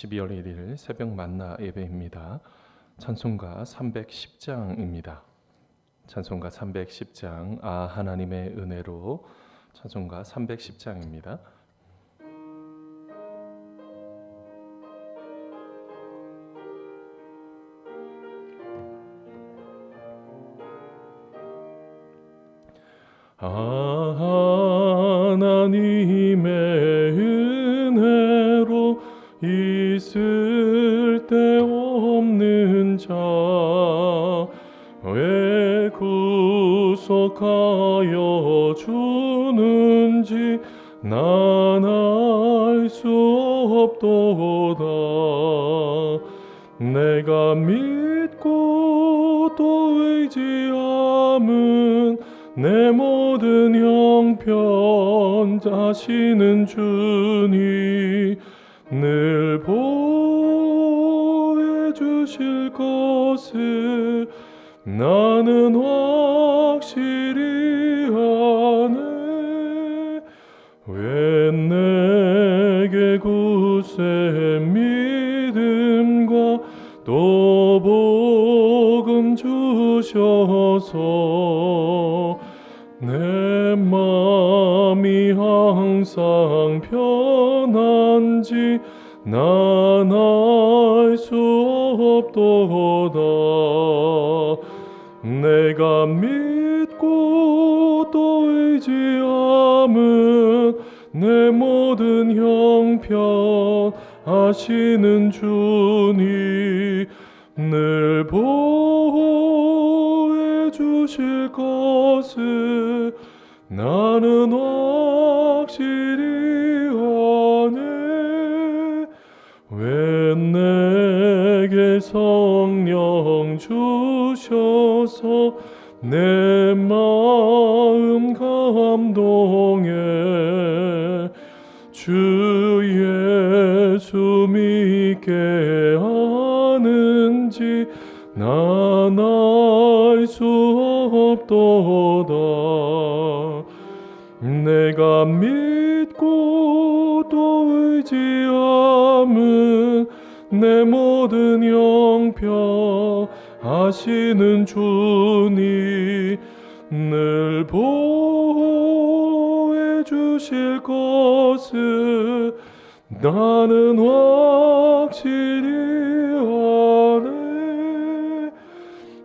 12월 1일 새벽 만나 예배입니다. 찬송가 310장입니다. 찬송가 310장 아 하나님의 은혜로 찬송가 310장입니다. 아 주실 것을 나는 확실히 아네. 왜 내게 굳세 믿음과 또 복음 주셔서 내 마음이 항상 편한지 난 알 수 없 도다. 내가 믿고 또 의지함은 내 모든 형편 아시는 주니 늘 보호해 주실 것을 나는 수 없도다. 내가 믿고 또 의지함은 내 모든 아시는 주니 늘 보호해 주실 것을 나는 확실히 아네.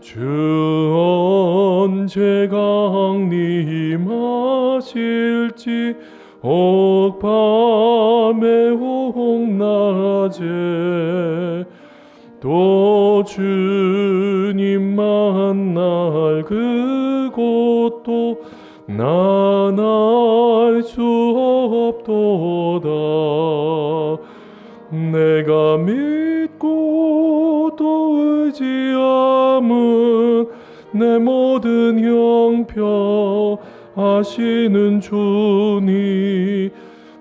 주 언제 강림하실지 옥밤에 홍낮에 또 주님 만날 그곳도 난알수 없도다. 내가 믿 내 모든 형편 아시는 주니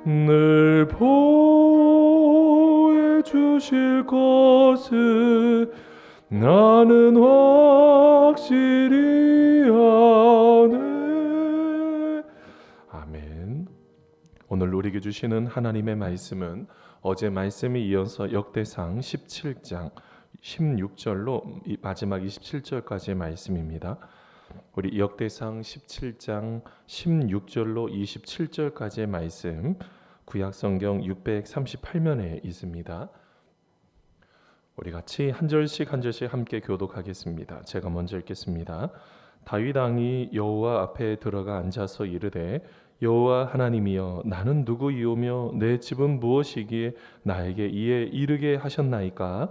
늘 보호해 주실 것을 나는 확실히 아네. 아멘. 오늘 우리에게 주시는 하나님의 말씀은 어제 말씀에 이어서 역대상 17장 16절로 마지막 27절까지의 말씀입니다. 우리 역대상 17장 16절로 27절까지의 말씀 구약 성경 638면에 있습니다. 우리 같이 한 절씩 한 절씩 함께 교독하겠습니다. 제가 먼저 읽겠습니다. 다윗 왕이 여호와 앞에 들어가 앉아서 이르되 여호와 하나님이여 나는 누구이오며 내 집은 무엇이기에 나에게 이에 이르게 하셨나이까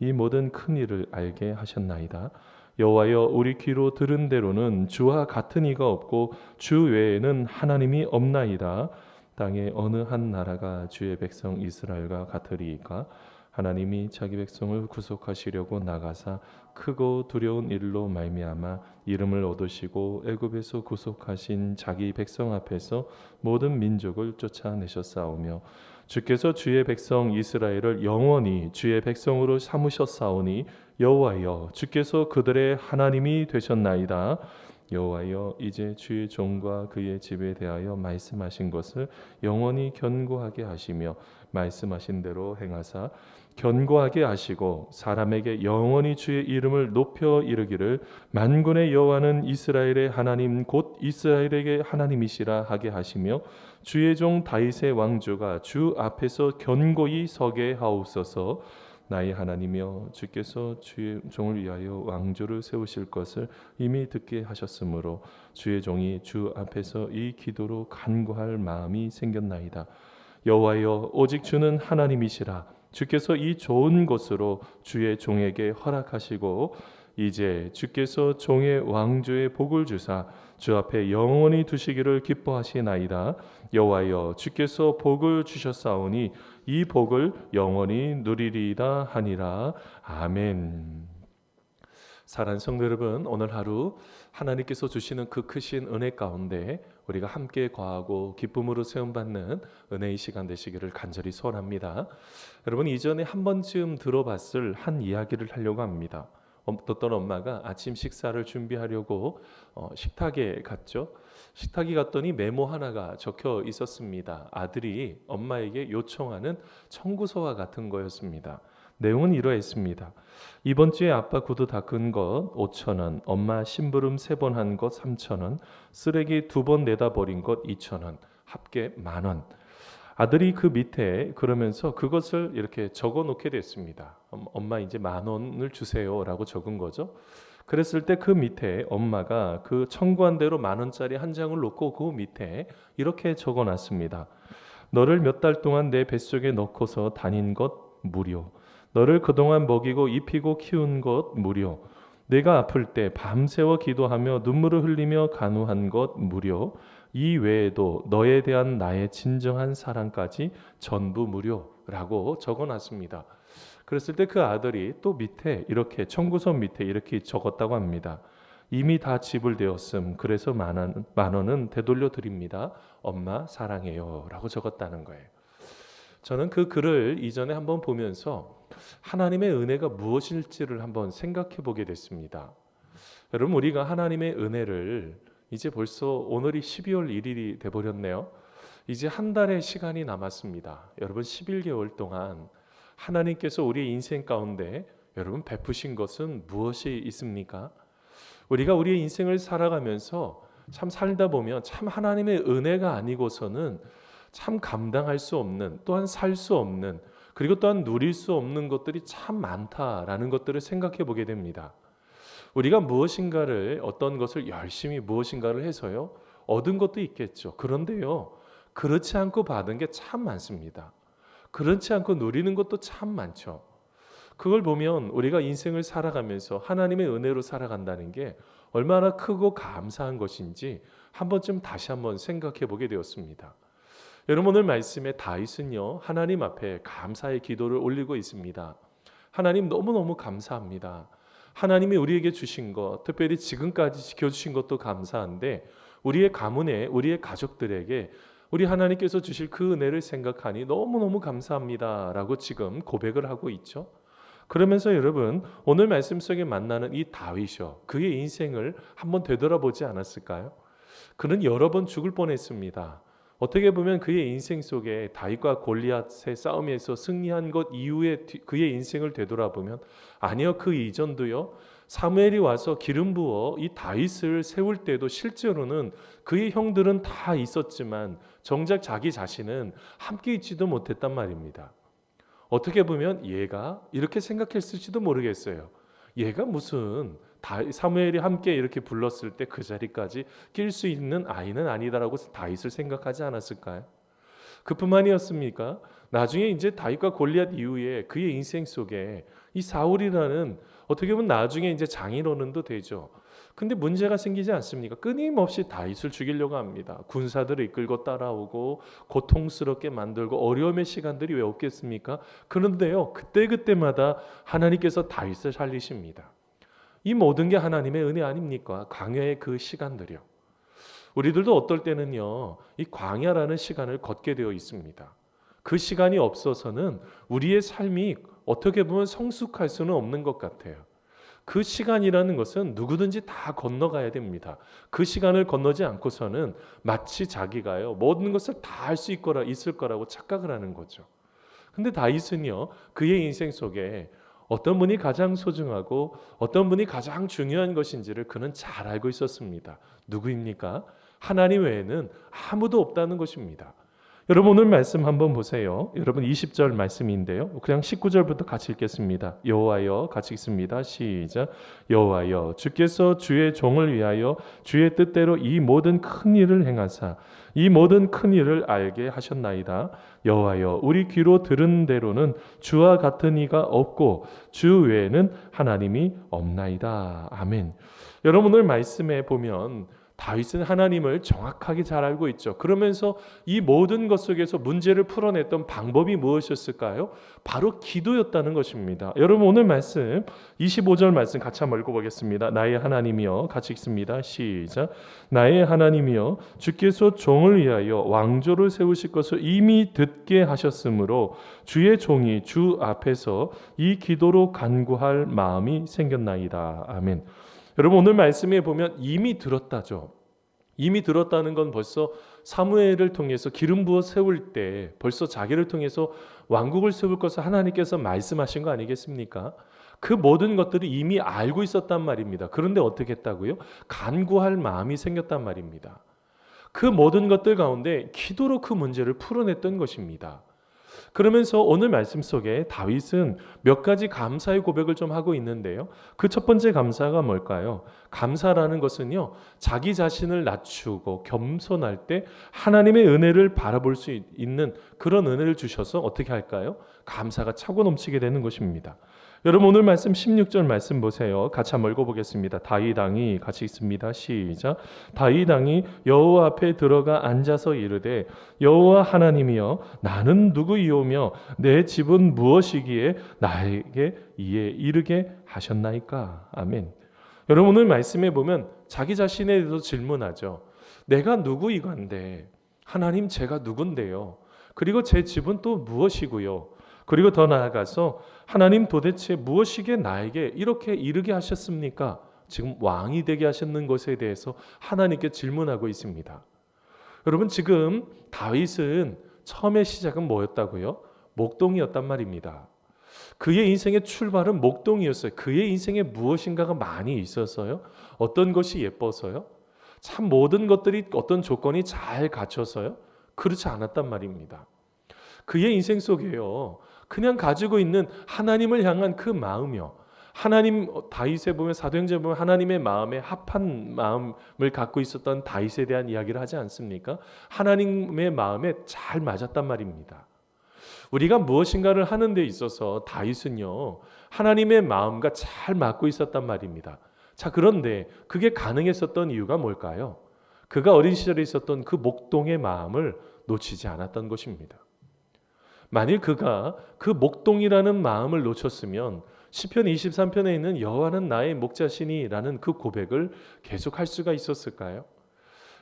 이 모든 큰 일을 알게 하셨나이다. 여호와여 우리 귀로 들은 대로는 주와 같은 이가 없고 주 외에는 하나님이 없나이다. 땅에 어느 한 나라가 주의 백성 이스라엘과 같으리이까 하나님이 자기 백성을 구속하시려고 나가사 크고 두려운 일로 말미암아 이름을 얻으시고 애굽에서 구속하신 자기 백성 앞에서 모든 민족을 쫓아내셨사오며 주께서 주의 백성 이스라엘을 영원히 주의 백성으로 삼으셨사오니 여호와여 주께서 그들의 하나님이 되셨나이다. 여호와여 이제 주의 종과 그의 집에 대하여 말씀하신 것을 영원히 견고하게 하시며 말씀하신 대로 행하사 견고하게 하시고 사람에게 영원히 주의 이름을 높여 이르기를 만군의 여호와는 이스라엘의 하나님 곧 이스라엘에게 하나님이시라 하게 하시며 주의 종 다윗의 왕조가 주 앞에서 견고히 서게 하옵소서. 나의 하나님이여 주께서 주의 종을 위하여 왕조를 세우실 것을 이미 듣게 하셨으므로 주의 종이 주 앞에서 이 기도로 간구할 마음이 생겼나이다. 여호와여 오직 주는 하나님이시라 주께서 이 좋은 곳으로 주의 종에게 허락하시고 이제 주께서 종의 왕조의 복을 주사 주 앞에 영원히 두시기를 기뻐하시나이다 여호와여 주께서 복을 주셨사오니 이 복을 영원히 누리리이다 하니라 아멘. 사랑하는 성도 여러분, 오늘 하루 하나님께서 주시는 그 크신 은혜 가운데 우리가 함께 거하고 기쁨으로 세움 받는 은혜의 시간 되시기를 간절히 소원합니다. 여러분 이전에 한 번쯤 들어봤을 한 이야기를 하려고 합니다. 어떤 엄마가 아침 식사를 준비하려고 어, 식탁에 갔죠. 식탁에 갔더니 메모 하나가 적혀 있었습니다. 아들이 엄마에게 요청하는 청구서와 같은 거였습니다. 내용은 이러했습니다. 이번 주에 아빠 구두 닦은 것 5천 원, 엄마 심부름 세 번 한 것 3천 원, 쓰레기 두 번 내다 버린 것 2천 원, 합계 만 원. 아들이 그 밑에 그러면서 그것을 이렇게 적어 놓게 됐습니다. 엄- 엄마 이제 만 원을 주세요라고 적은 거죠. 그랬을 때 그 밑에 엄마가 그 청구한 대로 만 원짜리 한 장을 놓고 그 밑에 이렇게 적어 놨습니다. 너를 몇 달 동안 내 뱃속에 넣고서 다닌 것 무료. 너를 그동안 먹이고 입히고 키운 것 무료. 내가 아플 때 밤새워 기도하며 눈물을 흘리며 간호한 것 무료. 이 외에도 너에 대한 나의 진정한 사랑까지 전부 무료라고 적어놨습니다. 그랬을 때 그 아들이 또 밑에 이렇게 청구서 밑에 이렇게 적었다고 합니다. 이미 다 지불되었음. 그래서 만, 원, 만 원은 되돌려 드립니다. 엄마 사랑해요라고 적었다는 거예요. 저는 그 글을 이전에 한번 보면서 하나님의 은혜가 무엇일지를 한번 생각해 보게 됐습니다. 여러분 우리가 하나님의 은혜를 이제 벌써 오늘이 12월 1일이 돼 버렸네요. 이제 한 달의 시간이 남았습니다. 여러분 11개월 동안 하나님께서 우리의 인생 가운데 여러분 베푸신 것은 무엇이 있습니까? 우리가 우리의 인생을 살아가면서 참 살다 보면 참 하나님의 은혜가 아니고서는 참 감당할 수 없는 또한 살 수 없는 그리고 또한 누릴 수 없는 것들이 참 많다라는 것들을 생각해 보게 됩니다. 우리가 무엇인가를 어떤 것을 열심히 무엇인가를 해서요 얻은 것도 있겠죠. 그런데요 그렇지 않고 받은 게 참 많습니다. 그렇지 않고 누리는 것도 참 많죠. 그걸 보면 우리가 인생을 살아가면서 하나님의 은혜로 살아간다는 게 얼마나 크고 감사한 것인지 한 번쯤 다시 한번 생각해 보게 되었습니다. 여러분 오늘 말씀에 다윗은요 하나님 앞에 감사의 기도를 올리고 있습니다. 하나님 너무너무 감사합니다. 하나님이 우리에게 주신 것, 특별히 지금까지 지켜주신 것도 감사한데 우리의 가문에 우리의 가족들에게 우리 하나님께서 주실 그 은혜를 생각하니 너무너무 감사합니다 라고 지금 고백을 하고 있죠. 그러면서 여러분 오늘 말씀 속에 만나는 이 다윗이요 그의 인생을 한번 되돌아보지 않았을까요? 그는 여러 번 죽을 뻔했습니다. 어떻게 보면 그의 인생 속에 다윗과 골리앗의 싸움에서 승리한 것 이후에 뒤- 그의 인생을 되돌아보면 아니요 그 이전도요 사무엘이 와서 기름 부어 이 다윗을 세울 때도 실제로는 그의 형들은 다 있었지만 정작 자기 자신은 함께 있지도 못했단 말입니다. 어떻게 보면 얘가 이렇게 생각했을지도 모르겠어요. 얘가 무슨 다 사무엘이 함께 이렇게 불렀을 때 그 자리까지 낄 수 있는 아이는 아니다라고 다윗을 생각하지 않았을까요? 그뿐만이었습니까? 나중에 이제 다윗과 골리앗 이후에 그의 인생 속에 이 사울이라는 어떻게 보면 나중에 이제 장인어른도 되죠. 근데 문제가 생기지 않습니까? 끊임없이 다윗을 죽이려고 합니다. 군사들을 이끌고 따라오고 고통스럽게 만들고 어려움의 시간들이 왜 없겠습니까? 그런데요. 그때그때마다 하나님께서 다윗을 살리십니다. 이 모든 게 하나님의 은혜 아닙니까? 광야의 그 시간들이요. 우리들도 어떨 때는요. 이 광야라는 시간을 걷게 되어 있습니다. 그 시간이 없어서는 우리의 삶이 어떻게 보면 성숙할 수는 없는 것 같아요. 그 시간이라는 것은 누구든지 다 건너가야 됩니다. 그 시간을 건너지 않고서는 마치 자기가요 모든 것을 다 할 수 있거라 있을 거라고 착각을 하는 거죠. 근데 다윗은요 그의 인생 속에 어떤 분이 가장 소중하고 어떤 분이 가장 중요한 것인지를 그는 잘 알고 있었습니다. 누구입니까? 하나님 외에는 아무도 없다는 것입니다. 여러분 오늘 말씀 한번 보세요. 여러분 20절 말씀인데요. 그냥 19절부터 같이 읽겠습니다. 여호와여 같이 읽습니다. 시작. 여호와여 주께서 주의 종을 위하여 주의 뜻대로 이 모든 큰 일을 행하사 이 모든 큰 일을 알게 하셨나이다. 여호와여 우리 귀로 들은 대로는 주와 같은 이가 없고 주 외에는 하나님이 없나이다. 아멘. 여러분 오늘 말씀에 보면 다윗은 하나님을 정확하게 잘 알고 있죠. 그러면서 이 모든 것 속에서 문제를 풀어냈던 방법이 무엇이었을까요? 바로 기도였다는 것입니다. 여러분 오늘 말씀 25절 말씀 같이 한번 읽어보겠습니다. 나의 하나님이여 같이 읽습니다. 시작. 나의 하나님이여 주께서 종을 위하여 왕조를 세우실 것을 이미 듣게 하셨으므로 주의 종이 주 앞에서 이 기도로 간구할 마음이 생겼나이다. 아멘. 여러분 오늘 말씀에 보면 이미 들었다죠. 이미 들었다는 건 벌써 사무엘을 통해서 기름 부어 세울 때 벌써 자기를 통해서 왕국을 세울 것을 하나님께서 말씀하신 거 아니겠습니까? 그 모든 것들을 이미 알고 있었단 말입니다. 그런데 어떻게 했다고요? 간구할 마음이 생겼단 말입니다. 그 모든 것들 가운데 기도로 그 문제를 풀어냈던 것입니다. 그러면서 오늘 말씀 속에 다윗은 몇 가지 감사의 고백을 좀 하고 있는데요. 그 첫 번째 감사가 뭘까요? 감사라는 것은요, 자기 자신을 낮추고 겸손할 때 하나님의 은혜를 바라볼 수 있는 그런 은혜를 주셔서 어떻게 할까요? 감사가 차고 넘치게 되는 것입니다. 여러분 오늘 말씀 16절 말씀 보세요. 같이 한번 읽어보겠습니다. 다윗 왕이 같이 있습니다. 시작. 다윗 왕이 여호와 앞에 들어가 앉아서 이르되 여호와 하나님이여 나는 누구이오며 내 집은 무엇이기에 나에게 이에 이르게 하셨나이까. 아멘. 여러분 오늘 말씀에 보면 자기 자신에 대해서 질문하죠. 내가 누구이건데 하나님 제가 누군데요? 그리고 제 집은 또 무엇이고요? 그리고 더 나아가서 하나님 도대체 무엇이게 나에게 이렇게 이르게 하셨습니까? 지금 왕이 되게 하셨는 것에 대해서 하나님께 질문하고 있습니다. 여러분 지금 다윗은 처음의 시작은 뭐였다고요? 목동이었단 말입니다. 그의 인생의 출발은 목동이었어요. 그의 인생에 무엇인가가 많이 있어서요. 어떤 것이 예뻐서요. 참 모든 것들이 어떤 조건이 잘 갖춰서요. 그렇지 않았단 말입니다. 그의 인생 속에요. 그냥 가지고 있는 하나님을 향한 그 마음이요. 하나님 다윗에 보면 사도행전 보면 하나님의 마음에 합한 마음을 갖고 있었던 다윗에 대한 이야기를 하지 않습니까? 하나님의 마음에 잘 맞았단 말입니다. 우리가 무엇인가를 하는 데 있어서 다윗은요. 하나님의 마음과 잘 맞고 있었단 말입니다. 자, 그런데 그게 가능했었던 이유가 뭘까요? 그가 어린 시절에 있었던 그 목동의 마음을 놓치지 않았던 것입니다. 만일 그가 그 목동이라는 마음을 놓쳤으면 시편 23편에 있는 여호와는 나의 목자시니라는 그 고백을 계속 할 수가 있었을까요?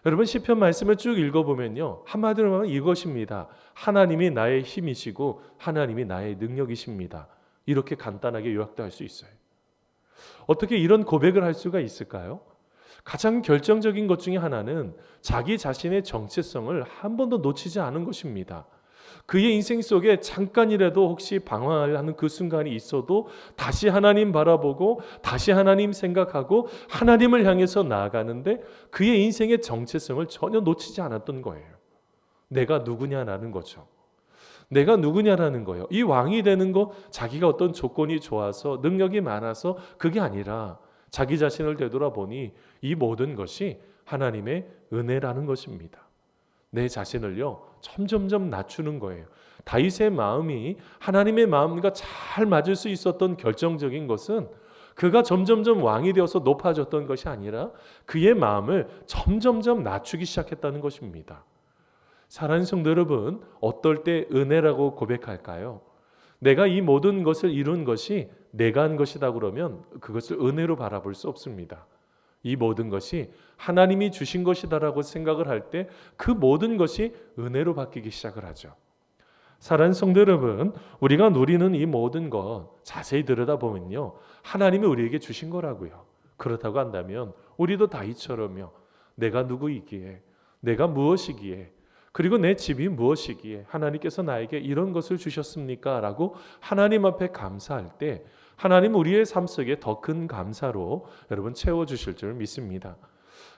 여러분 시편 말씀을 쭉 읽어보면요 한마디로 말하면 이것입니다. 하나님이 나의 힘이시고 하나님이 나의 능력이십니다. 이렇게 간단하게 요약도 할 수 있어요. 어떻게 이런 고백을 할 수가 있을까요? 가장 결정적인 것 중에 하나는 자기 자신의 정체성을 한 번도 놓치지 않은 것입니다. 그의 인생 속에 잠깐이라도 혹시 방황을 하는 그 순간이 있어도 다시 하나님 바라보고 다시 하나님 생각하고 하나님을 향해서 나아가는데 그의 인생의 정체성을 전혀 놓치지 않았던 거예요. 내가 누구냐라는 거죠. 내가 누구냐라는 거예요. 이 왕이 되는 거 자기가 어떤 조건이 좋아서 능력이 많아서 그게 아니라 자기 자신을 되돌아보니 이 모든 것이 하나님의 은혜라는 것입니다. 내 자신을요 점점점 낮추는 거예요. 다윗의 마음이 하나님의 마음과 잘 맞을 수 있었던 결정적인 것은 그가 점점점 왕이 되어서 높아졌던 것이 아니라 그의 마음을 점점점 낮추기 시작했다는 것입니다. 사랑하는 성도 여러분, 어떨 때 은혜라고 고백할까요? 내가 이 모든 것을 이룬 것이 내가 한 것이다 그러면 그것을 은혜로 바라볼 수 없습니다. 이 모든 것이 하나님이 주신 것이다라고 생각을 할 때 그 모든 것이 은혜로 바뀌기 시작을 하죠. 사랑하는 성도 여러분, 우리가 누리는 이 모든 것 자세히 들여다보면요. 하나님이 우리에게 주신 거라고요. 그렇다고 한다면 우리도 다윗처럼요. 내가 누구이기에 내가 무엇이기에 그리고 내 집이 무엇이기에 하나님께서 나에게 이런 것을 주셨습니까? 라고 하나님 앞에 감사할 때 하나님 우리의 삶 속에 더 큰 감사로 여러분 채워 주실 줄 믿습니다.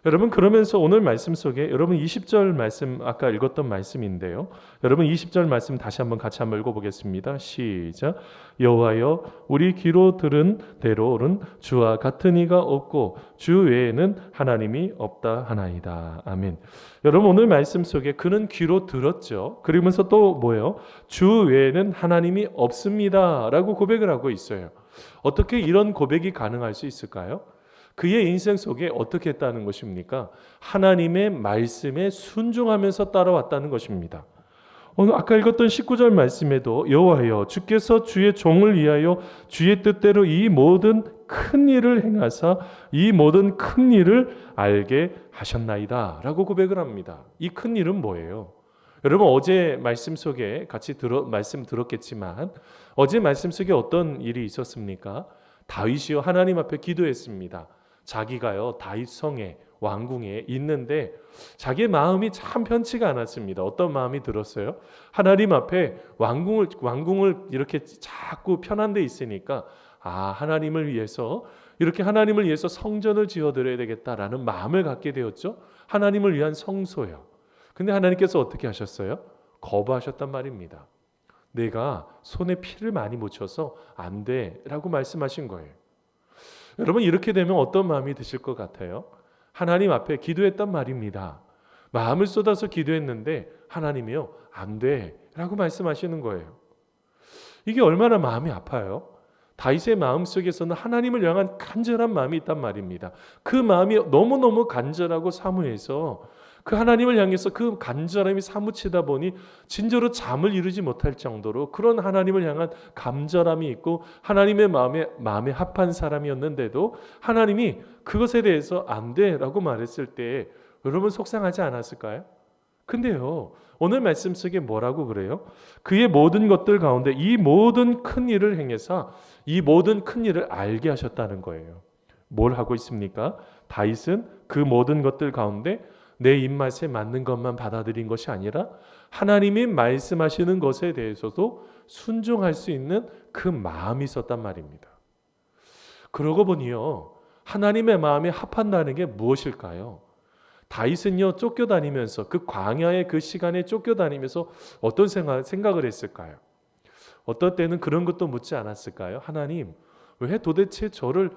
여러분 그러면서 오늘 말씀 속에 여러분 20절 말씀 아까 읽었던 말씀인데요. 여러분 20절 말씀 다시 한번 같이 한번 읽어 보겠습니다. 시작. 여호와여 우리 귀로 들은 대로는 주와 같은 이가 없고 주 외에는 하나님이 없다 하나이다. 아멘. 여러분 오늘 말씀 속에 그는 귀로 들었죠. 그러면서 또 뭐예요? 주 외에는 하나님이 없습니다라고 고백을 하고 있어요. 어떻게 이런 고백이 가능할 수 있을까요? 그의 인생 속에 어떻게 했다는 것입니까? 하나님의 말씀에 순종하면서 따라왔다는 것입니다. 오늘 아까 읽었던 19절 말씀에도 여호와여 주께서 주의 종을 위하여 주의 뜻대로 이 모든 큰 일을 행하사 이 모든 큰 일을 알게 하셨나이다라고 고백을 합니다. 이 큰 일은 뭐예요? 여러분 어제 말씀 속에 같이 들어 말씀 들었겠지만 어제 말씀 속에 어떤 일이 있었습니까? 다윗이요 하나님 앞에 기도했습니다. 자기가요 다윗 성에 왕궁에 있는데 자기의 마음이 참 편치가 않았습니다. 어떤 마음이 들었어요? 하나님 앞에 왕궁을 왕궁을 이렇게 자꾸 편한 데 있으니까 아 하나님을 위해서 이렇게 하나님을 위해서 성전을 지어 드려야 되겠다라는 마음을 갖게 되었죠. 하나님을 위한 성소요. 근데 하나님께서 어떻게 하셨어요? 거부하셨단 말입니다. 내가 손에 피를 많이 묻혀서 안 돼라고 말씀하신 거예요. 여러분 이렇게 되면 어떤 마음이 드실 것 같아요? 하나님 앞에 기도했단 말입니다. 마음을 쏟아서 기도했는데 하나님이요 안 돼라고 말씀하시는 거예요. 이게 얼마나 마음이 아파요? 다윗의 마음 속에서는 하나님을 향한 간절한 마음이 있단 말입니다. 그 마음이 너무너무 간절하고 사무해서 그 하나님을 향해서 그 간절함이 사무치다 보니 진저로 잠을 이루지 못할 정도로 그런 하나님을 향한 감절함이 있고 하나님의 마음에 마음에 합한 사람이었는데도 하나님이 그것에 대해서 안 돼라고 말했을 때 여러분 속상하지 않았을까요? 근데요. 오늘 말씀 속에 뭐라고 그래요? 그의 모든 것들 가운데 이 모든 큰 일을 행해서 이 모든 큰 일을 알게 하셨다는 거예요. 뭘 하고 있습니까? 다윗은 그 모든 것들 가운데 내 입맛에 맞는 것만 받아들인 것이 아니라 하나님이 말씀하시는 것에 대해서도 순종할 수 있는 그 마음이 있었단 말입니다. 그러고 보니요. 하나님의 마음에 합한다는 게 무엇일까요? 다윗은요 쫓겨다니면서 그 광야의 그 시간에 쫓겨다니면서 어떤 생각, 생각을 했을까요? 어떤 때는 그런 것도 묻지 않았을까요? 하나님 왜 도대체 저를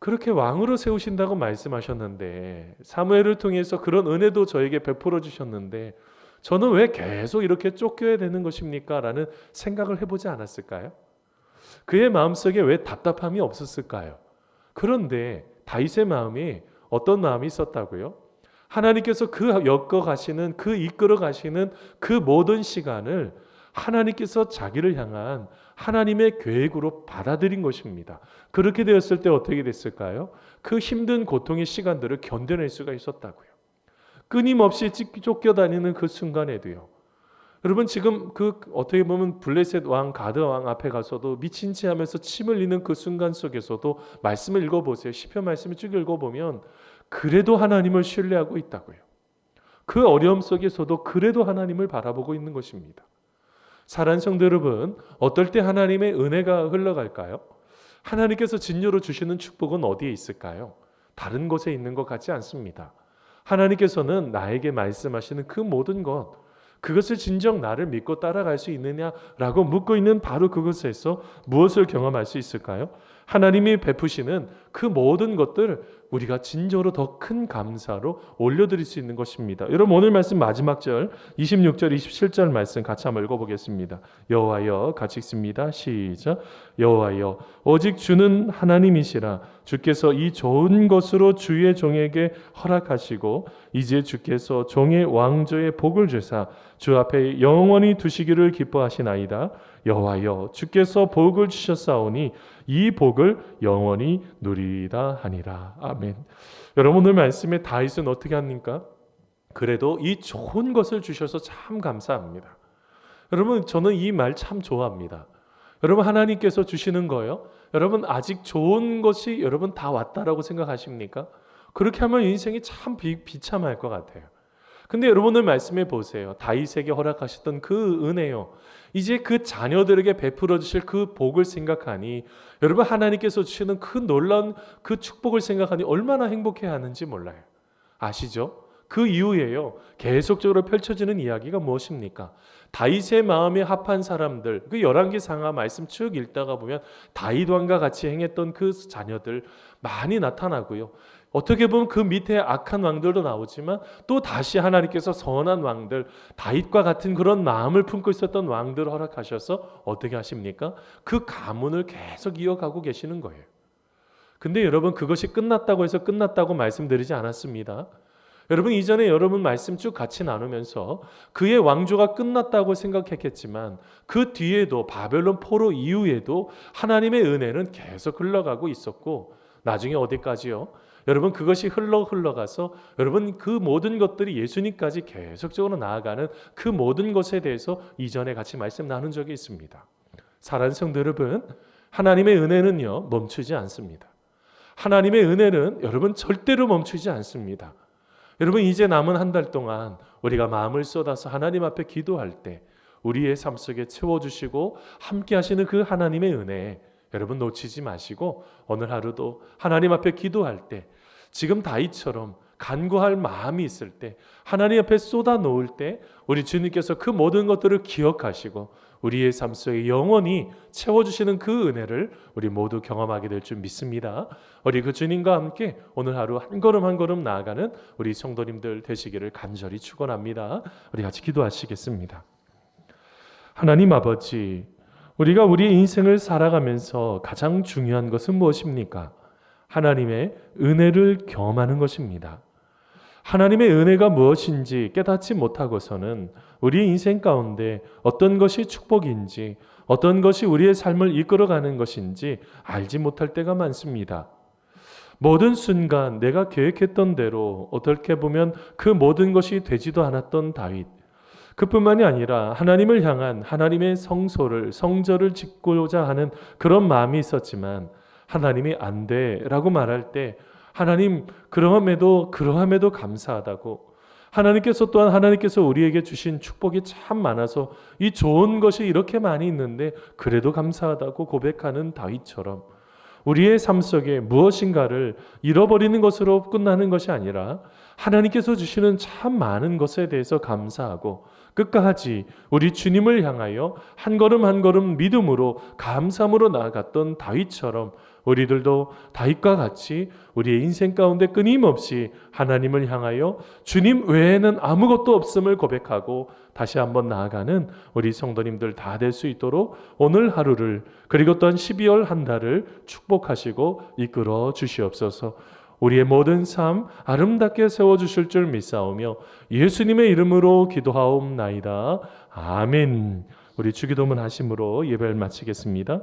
그렇게 왕으로 세우신다고 말씀하셨는데 사무엘을 통해서 그런 은혜도 저에게 베풀어 주셨는데 저는 왜 계속 이렇게 쫓겨야 되는 것입니까? 라는 생각을 해보지 않았을까요? 그의 마음속에 왜 답답함이 없었을까요? 그런데 다윗의 마음이 어떤 마음이 있었다고요? 하나님께서 그 엮어 가시는 그 이끌어 가시는 그 모든 시간을 하나님께서 자기를 향한 하나님의 계획으로 받아들인 것입니다. 그렇게 되었을 때 어떻게 됐을까요? 그 힘든 고통의 시간들을 견뎌낼 수가 있었다고요. 끊임없이 쫓겨다니는 그 순간에도요. 여러분 지금 그 어떻게 보면 블레셋 왕 가드 왕 앞에 가서도 미친 체 하면서 침 흘리는 그 순간 속에서도 말씀을 읽어 보세요. 시편 말씀을 쭉 읽어 보면 그래도 하나님을 신뢰하고 있다고요. 그 어려움 속에서도 그래도 하나님을 바라보고 있는 것입니다. 사랑하는 성도 여러분, 어떨 때 하나님의 은혜가 흘러갈까요? 하나님께서 진료로 주시는 축복은 어디에 있을까요? 다른 곳에 있는 것 같지 않습니다. 하나님께서는 나에게 말씀하시는 그 모든 것, 그것을 진정 나를 믿고 따라갈 수 있느냐라고 묻고 있는 바로 그것에서 무엇을 경험할 수 있을까요? 하나님이 베푸시는 그 모든 것들 우리가 진정으로 더 큰 감사로 올려드릴 수 있는 것입니다. 여러분 오늘 말씀 마지막 절 26절 27절 말씀 같이 한번 읽어보겠습니다. 여호와여 같이 읽습니다. 시작 여호와여 오직 주는 하나님이시라 주께서 이 좋은 것으로 주의 종에게 허락하시고 이제 주께서 종의 왕조의 복을 주사 주 앞에 영원히 두시기를 기뻐하시나이다. 여호와여 주께서 복을 주셨사오니 이 복을 영원히 누리다 하니라. 아멘. 여러분 오늘 말씀에 다윗은 어떻게 합니까? 그래도 이 좋은 것을 주셔서 참 감사합니다. 여러분 저는 이 말 참 좋아합니다. 여러분 하나님께서 주시는 거요. 여러분 아직 좋은 것이 여러분 다 왔다라고 생각하십니까? 그렇게 하면 인생이 참 비, 비참할 것 같아요. 근데 여러분들 말씀해 보세요. 다윗에게 허락하셨던 그 은혜요. 이제 그 자녀들에게 베풀어 주실 그 복을 생각하니 여러분 하나님께서 주시는 그 놀라운 그 축복을 생각하니 얼마나 행복해 하는지 몰라요. 아시죠? 그 이후에요. 계속적으로 펼쳐지는 이야기가 무엇입니까? 다윗의 마음에 합한 사람들, 그 열왕기 상하 말씀 쭉 읽다가 보면 다윗 왕과 같이 행했던 그 자녀들 많이 나타나고요. 어떻게 보면 그 밑에 악한 왕들도 나오지만 또 다시 하나님께서 선한 왕들, 다윗과 같은 그런 마음을 품고 있었던 왕들을 허락하셔서 어떻게 하십니까? 그 가문을 계속 이어가고 계시는 거예요. 근데 여러분 그것이 끝났다고 해서 끝났다고 말씀드리지 않았습니다. 여러분 이전에 여러분 말씀 쭉 같이 나누면서 그의 왕조가 끝났다고 생각했겠지만 그 뒤에도 바벨론 포로 이후에도 하나님의 은혜는 계속 흘러가고 있었고 나중에 어디까지요? 여러분 그것이 흘러 흘러가서 여러분 그 모든 것들이 예수님까지 계속적으로 나아가는 그 모든 것에 대해서 이전에 같이 말씀 나눈 적이 있습니다. 사랑하는 성도 여러분, 하나님의 은혜는요 멈추지 않습니다. 하나님의 은혜는 여러분 절대로 멈추지 않습니다. 여러분 이제 남은 한 달 동안 우리가 마음을 쏟아서 하나님 앞에 기도할 때 우리의 삶 속에 채워주시고 함께 하시는 그 하나님의 은혜 여러분 놓치지 마시고 오늘 하루도 하나님 앞에 기도할 때 지금 다윗처럼 간구할 마음이 있을 때 하나님 앞에 쏟아 놓을 때 우리 주님께서 그 모든 것들을 기억하시고 우리의 삶 속에 영원히 채워주시는 그 은혜를 우리 모두 경험하게 될 줄 믿습니다. 우리 그 주님과 함께 오늘 하루 한 걸음 한 걸음 나아가는 우리 성도님들 되시기를 간절히 축원합니다. 우리 같이 기도하시겠습니다. 하나님 아버지, 우리가 우리 인생을 살아가면서 가장 중요한 것은 무엇입니까? 하나님의 은혜를 경험하는 것입니다. 하나님의 은혜가 무엇인지 깨닫지 못하고서는 우리 인생 가운데 어떤 것이 축복인지 어떤 것이 우리의 삶을 이끌어가는 것인지 알지 못할 때가 많습니다. 모든 순간 내가 계획했던 대로 어떻게 보면 그 모든 것이 되지도 않았던 다윗. 그뿐만이 아니라 하나님을 향한 하나님의 성소를 성전을 짓고자 하는 그런 마음이 있었지만 하나님이 안 돼라고 말할 때 하나님 그러함에도 그러함에도 감사하다고. 하나님께서 또한 하나님께서 우리에게 주신 축복이 참 많아서 이 좋은 것이 이렇게 많이 있는데 그래도 감사하다고 고백하는 다윗처럼 우리의 삶 속에 무엇인가를 잃어버리는 것으로 끝나는 것이 아니라 하나님께서 주시는 참 많은 것에 대해서 감사하고 끝까지 우리 주님을 향하여 한 걸음 한 걸음 믿음으로 감사함으로 나아갔던 다윗처럼 우리들도 다윗과 같이 우리의 인생 가운데 끊임없이 하나님을 향하여 주님 외에는 아무것도 없음을 고백하고 다시 한번 나아가는 우리 성도님들 다 될 수 있도록 오늘 하루를 그리고 또한 12월 한 달을 축복하시고 이끌어 주시옵소서. 우리의 모든 삶 아름답게 세워 주실 줄 믿사오며 예수님의 이름으로 기도하옵나이다. 아멘. 우리 주기도문 하심으로 예배를 마치겠습니다.